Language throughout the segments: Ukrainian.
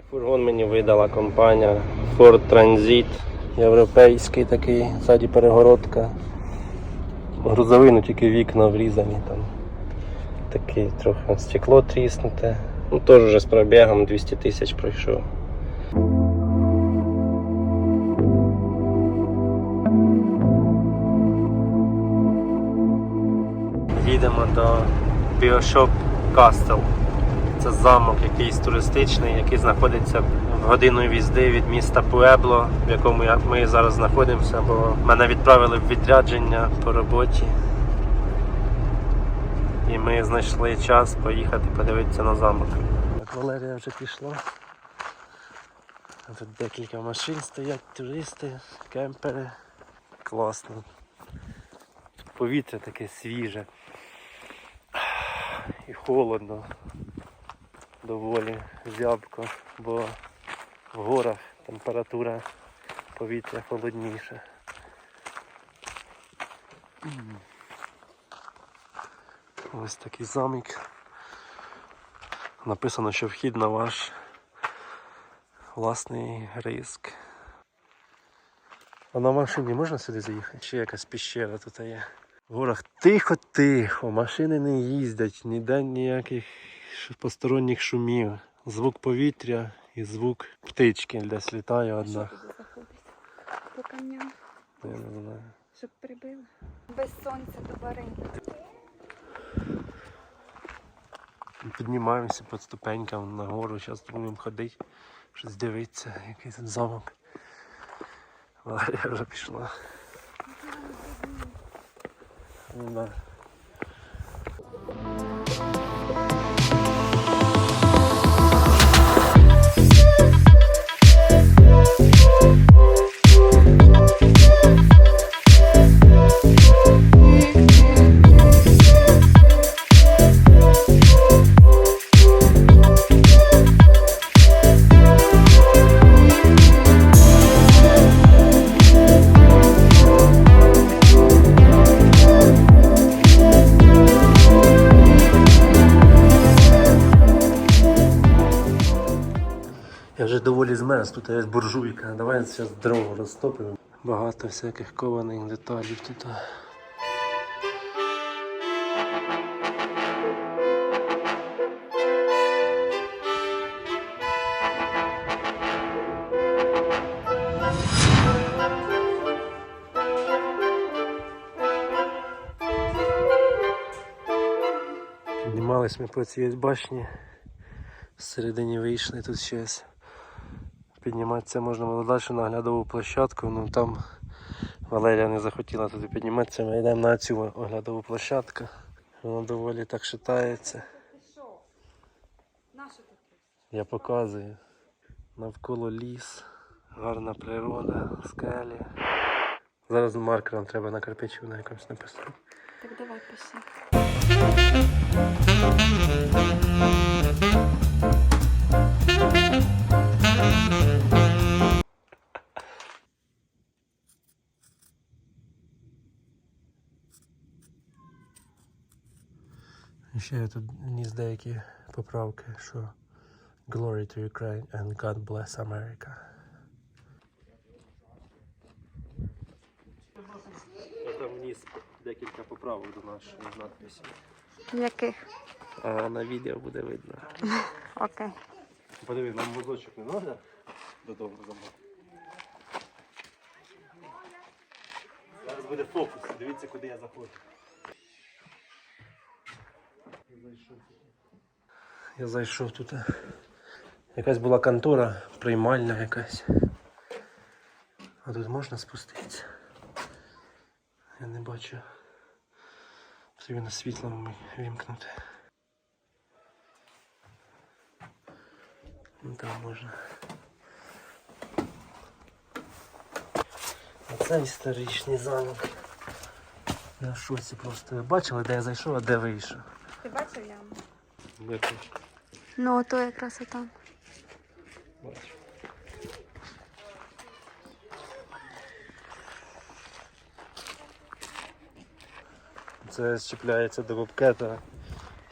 Цей фургон мені видала компанія Ford Transit. Європейський такий, ззаді перегородка. Грузовий, ну тільки вікна врізані там. Такий трохи стекло тріснуте. Ну теж вже з пробігом 200 тисяч пройшов. Їдемо до Bioshop Castle. Це замок якийсь туристичний, який знаходиться в годину в'їзди від міста Пуебло, в якому ми зараз знаходимося, бо мене відправили в відрядження по роботі. І ми знайшли час поїхати подивитися на замок. Так, Валерія вже пішла. Тут декілька машин стоять, туристи, кемпери. Класно. Повітря таке свіже. І холодно доволі зябко, бо в горах температура повітря холодніша. Ось такий замок. Написано, що вхід на ваш власний риск. А на машині можна сюди заїхати? Чи якась піщера тут є? В горах тихо-тихо, машини не їздять, ніде ніяких посторонніх шумів. Звук повітря і звук птички десь літає одна. По камням, Я не знаю. щоб прибили. Без сонця до бари. Піднімаємося під ступеньками нагору, зараз будемо ходити, щось дивитися, який тут замок. Валерія вже пішла. Ну, да. Вже доволі змерз, тут є буржуйка. Давай зараз дрова розтопимо. Багато всяких кованих деталей тут. Піднімались ми по цій башні. Всередині вийшли тут щось. Підніматися можна було далі на оглядову площадку, ну там Валерія не захотіла туди підніматися, ми йдемо на цю оглядову площадку. Вона доволі так шатається. Я показую. Навколо ліс, гарна природа, скелі. Зараз маркером треба на кирпичу на якомусь написати. Так давай пиши. І Ще я тут вніс деякі поправки, що Glory to Ukraine and God bless America. Там вніс декілька поправок до нашої надписі. Яких? А на відео буде видно. Окей. Подиви, нам мозочок не треба додому замовити. Зараз буде фокус, дивіться, куди я заходжу. Я зайшов тут. Якась була контора, приймальна якась. А тут можна спуститися. Я не бачу. Потрібно світлом вімкнути. Ну там можна. Це історичний замок. В шоці просто. Бачили, де я зайшов, а де вийшов? Ти бачив яму? Бачу. Ну, то якраз отам. Бачу. Це зчіпляється до бобкета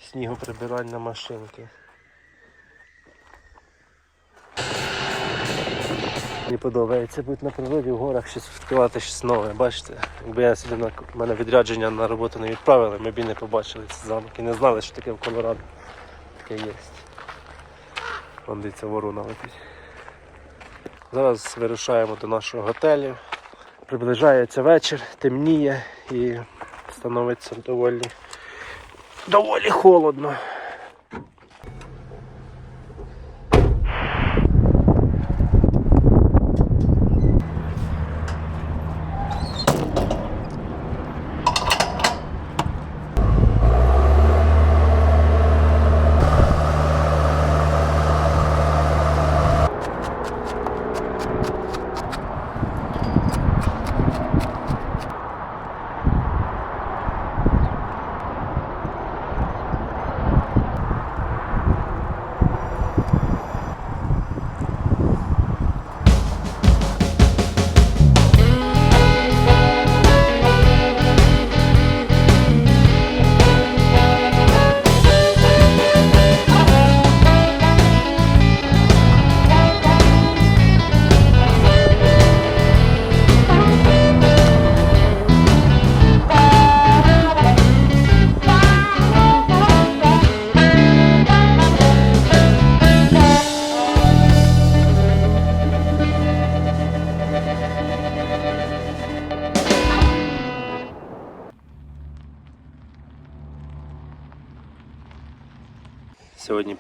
снігоприбиральна машинки. Мені подобається бути на природі в горах, щось відкривати щось нове. Бачите, якби я сюди на мене відрядження на роботу не відправили, ми б і не побачили цей замок і не знали, що таке в Колорадо. Таке є. Вон дивіться, ворона летить. Зараз вирушаємо до нашого готелю. Приближається вечір, темніє і становиться доволі, доволі холодно.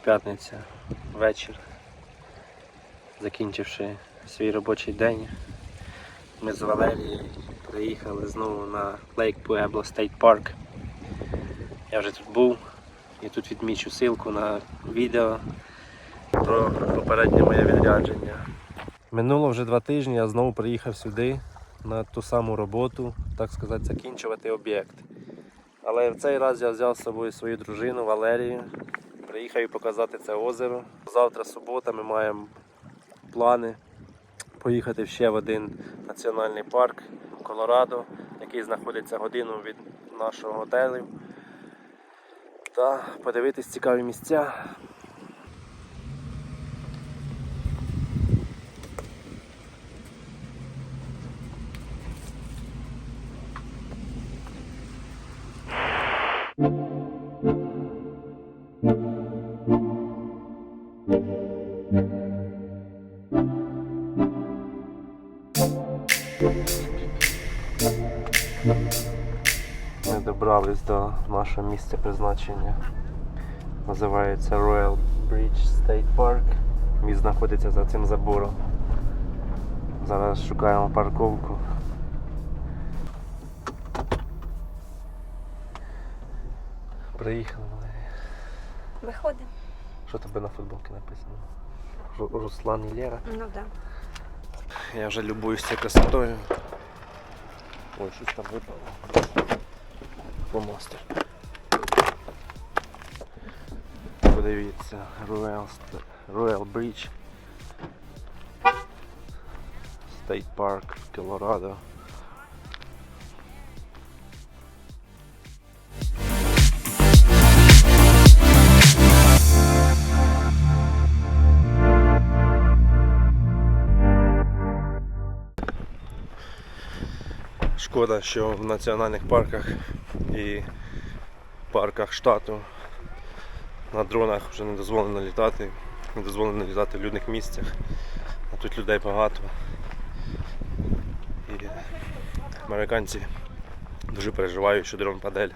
П'ятниця, вечір. Закінчивши свій робочий день, ми з Валерією приїхали знову на Lake Pueblo State Park. Я вже тут був і тут відмічу ссылку на відео про попереднє моє відрядження. Минуло вже два тижні, я знову приїхав сюди на ту саму роботу, так сказати, закінчувати об'єкт. Але в цей раз я взяв з собою свою дружину Валерію. Приїхав і показати це озеро. Завтра субота ми маємо плани поїхати ще в один національний парк Колорадо, який знаходиться годину від нашого готелю. Та подивитись цікаві місця. добрались до нашого місця призначення. Називається Royal Bridge State Park. Він знаходиться за цим забором. Зараз шукаємо парковку. Приїхали. Валерія. Виходимо. Що тебе на футболці написано? Ру- Руслан і Лера. Ну так. Да. Я вже любуюсь цією красотою. Ой, щось там випало. Помастер. Подивіться, Royal, Royal Bridge. State Park, Колорадо. Шкода, що в національних парках і парках штату на дронах вже не дозволено літати, не дозволено літати в людних місцях, а тут людей багато. І американці дуже переживають, що дрон паде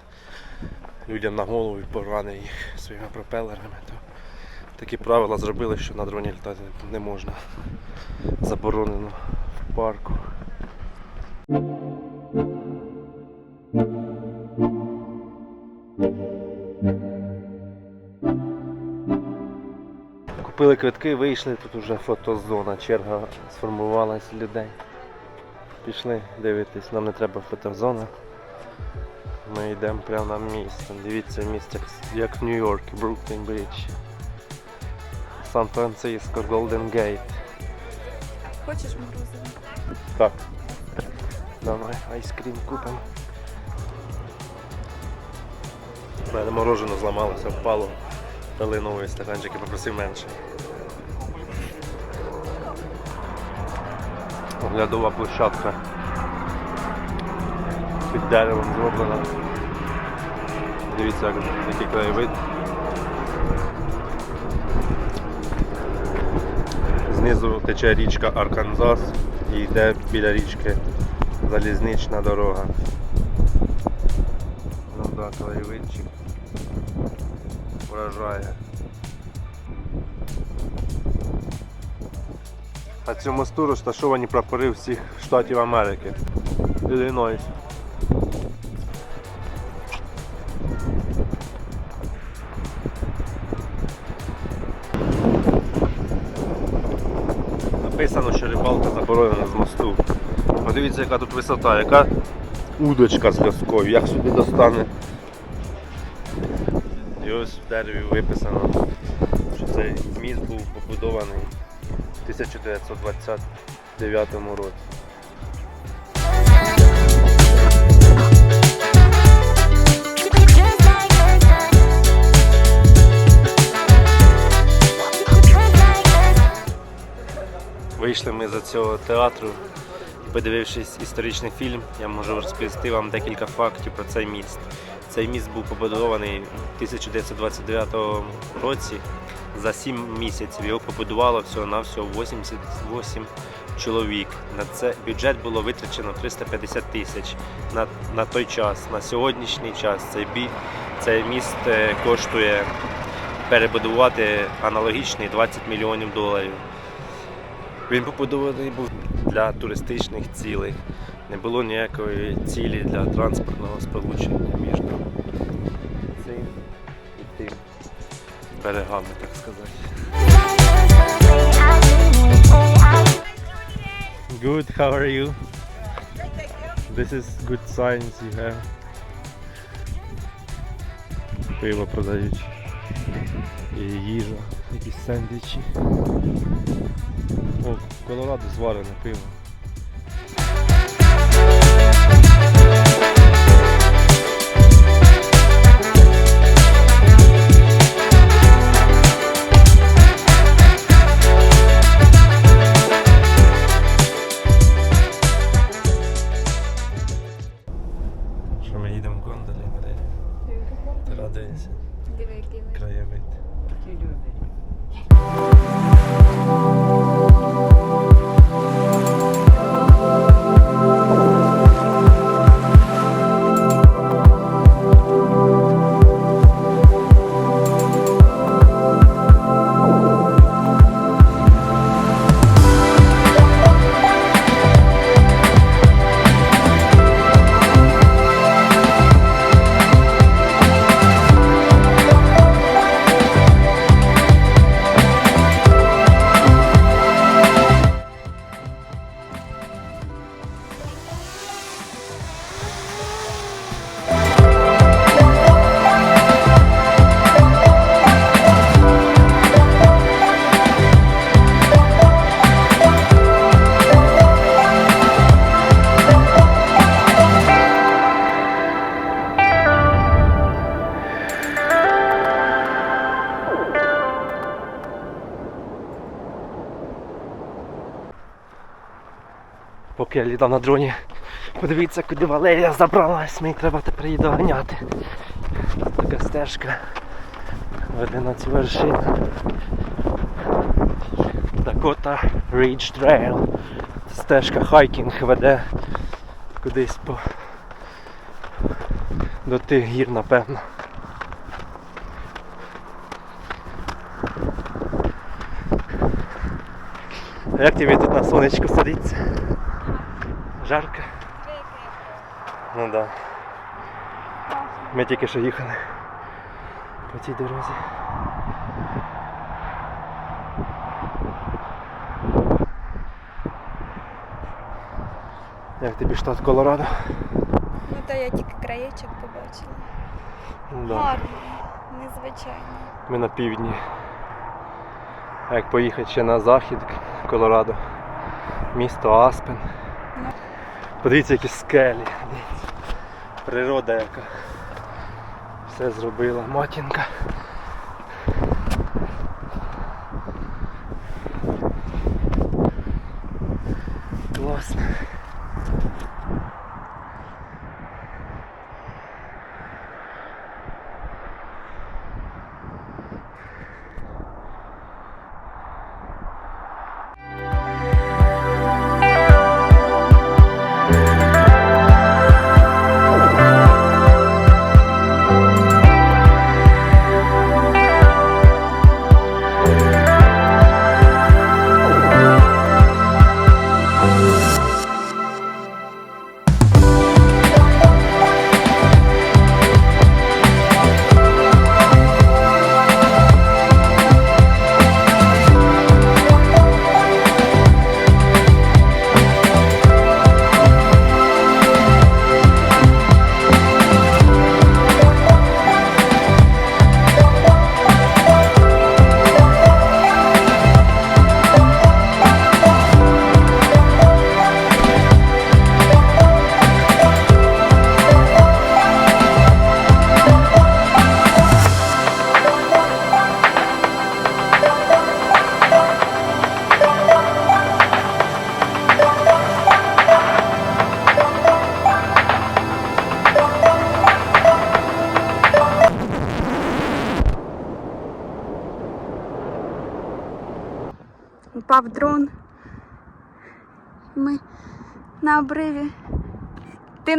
людям на голову і поране їх своїми пропелерами. То такі правила зробили, що на дроні літати не можна. Заборонено в парку. Купили квитки, вийшли, тут вже фотозона, черга сформувалась людей. Пішли дивитись, нам не треба фотозона. Ми йдемо прямо на місце. Дивіться місце, як- в Нью-Йорку, Бруклін Бридж. Сан-Франциско, Голден Гейт. Хочеш морозиво? Так. Давай айскрім купимо. Мене морожено зламалося, впало. Дали новий стаканчик і попросив менше. оглядова площадка під деревом зроблена. Дивіться, як, який краєвид. Знизу тече річка Арканзас і йде біля річки залізнична дорога. Ну да, краєвидчик вражає. На цьому мосту розташовані прапори всіх штатів Америки. Іллінойс. Написано, що рибалка заборонена з мосту. Подивіться, яка тут висота, яка удочка з ляскою, як сюди достане. Ось в дереві виписано, що цей міст був побудований в 1929 році. Вийшли ми за цього театру, подивившись історичний фільм, я можу розповісти вам декілька фактів про цей міст. Цей міст був побудований в 1929 році. За 7 місяців його побудувало всього на всього 88 чоловік. На це бюджет було витрачено 350 тисяч на, на той час. На сьогоднішній час цей, бі, цей міст е, коштує перебудувати аналогічний 20 мільйонів доларів. Він побудований був для туристичних цілей. Не було ніякої цілі для транспортного сполучення між берегами, так сказати. Good, how are you? This is good signs you have. Пиво продають. І їжа, якісь сендвічі. О, Колорадо зварене пиво. Поки я літав на дроні, подивіться, куди Валерія забралась, мені треба тепер її доганяти. Така стежка веде на цю вершину. Dakota Ridge Trail. Стежка хайкінг веде кудись по до тих гір, напевно. Як тобі тут на сонечку сидиться? Жарко? Ну да. Ми тільки що їхали по цій дорозі. Як тобі штат Колорадо? Ну то я тільки краєчок побачила. Ну, да. Гарно, незвичайно. Ми на півдні. А як поїхати ще на захід Колорадо, місто Аспен. Подивіться, які скелі. Природа яка. Все зробила. Матінка.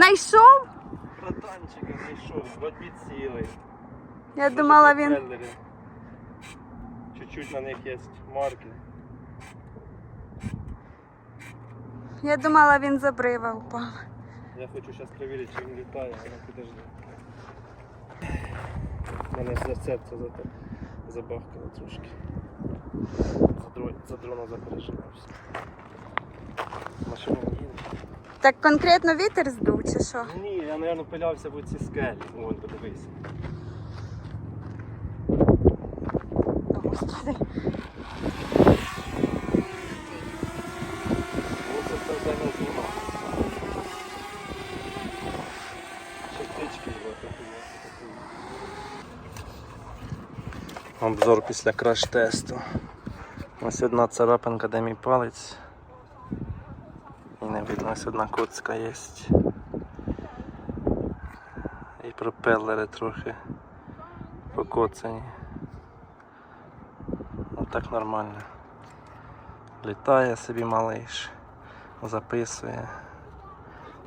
Ти знайшов? Братанчика знайшов, боротьбі цілий. Я думала він. Чуть-чуть на них є марки. Я думала, він з обрива упав. Я хочу зараз перевірити, чи він літає, але підожди. У мене за серце зато забахкало трошки. За, дро... за дрона запереживався. Машина не їде. Так конкретно вітер здув чи що? Ні, я, мабуть, пилявся в оці скелі. Вон, подивись. Господи. Оце все взагалі його такі. Обзор після краш-тесту. Ось одна царапинка, де мій палець. Ось одна коцка є. І пропелери трохи покоцані. Ну так нормально. Літає собі малиш, записує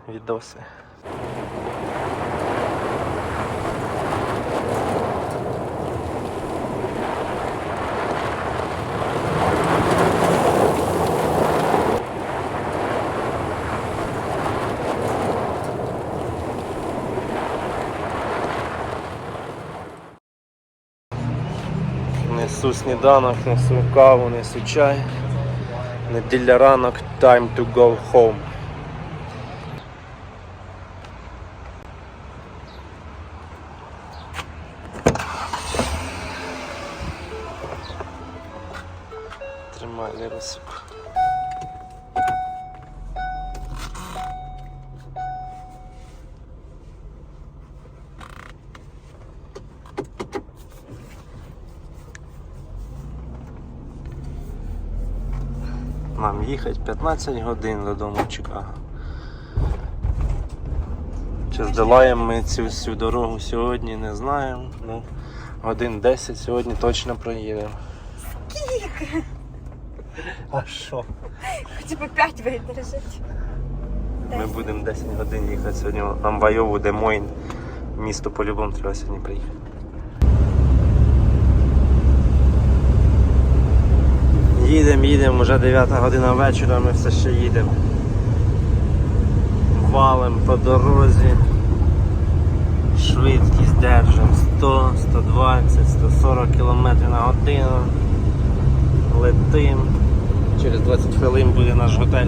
відоси. Несу сніданок, несу каву, несу чай. Неділя ранок, time to go home. Тримай. Нам їхати 15 годин додому в Чикаго. Чи здолаємо ми цю всю дорогу сьогодні, не знаємо. Ну, годин 10 сьогодні точно проїдемо. Скільки? А що? Хоча б 5 видержать. Ми будемо 10 годин їхати сьогодні. Нам в Айову, Демойн. Місто по-любому треба сьогодні приїхати. Їдемо, їдемо, вже 9 година вечора, ми все ще їдемо. Валим по дорозі. Швидкість держимо 100, 120, 140 км на годину. Летим. Через 20 хвилин буде наш готель.